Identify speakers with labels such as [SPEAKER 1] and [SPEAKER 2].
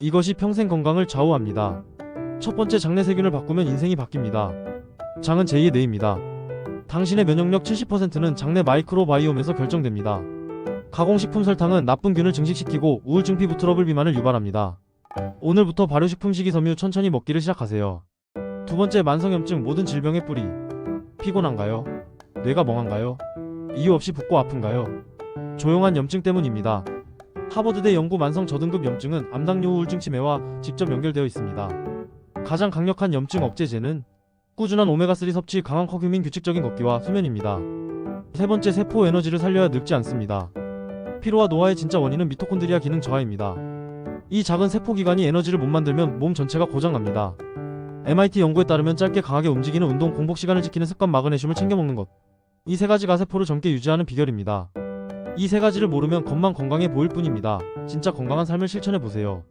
[SPEAKER 1] 이것이 평생 건강을 좌우합니다. 첫 번째 장내 세균을 바꾸면 인생이 바뀝니다. 장은 제2의 뇌입니다. 당신의 면역력 70%는 장내 마이크로바이옴에서 결정됩니다. 가공식품 설탕은 나쁜 균을 증식시키고 우울증 피부 트러블 비만을 유발합니다. 오늘부터 발효식품 식이섬유 천천히 먹기를 시작하세요. 두 번째 만성염증 모든 질병의 뿌리. 피곤한가요? 뇌가 멍한가요? 이유 없이 붓고 아픈가요? 조용한 염증 때문입니다. 하버드대 연구 만성 저등급 염증은 암당뇨 우울증 치매와 직접 연결되어 있습니다. 가장 강력한 염증 억제제는 꾸준한 오메가3 섭취, 강한 커큐민, 규칙적인 걷기와 수면입니다. 세 번째 세포 에너지를 살려야 늙지 않습니다. 피로와 노화의 진짜 원인은 미토콘드리아 기능 저하입니다. 이 작은 세포 기관이 에너지를 못 만들면 몸 전체가 고장납니다. MIT 연구에 따르면 짧게 강하게 움직이는 운동, 공복 시간을 지키는 습관, 마그네슘을 챙겨 먹는 것. 이 세 가지가 세포를 젊게 유지하는 비결입니다. 이 세 가지를 모르면 겉만 건강해 보일 뿐입니다. 진짜 건강한 삶을 실천해 보세요.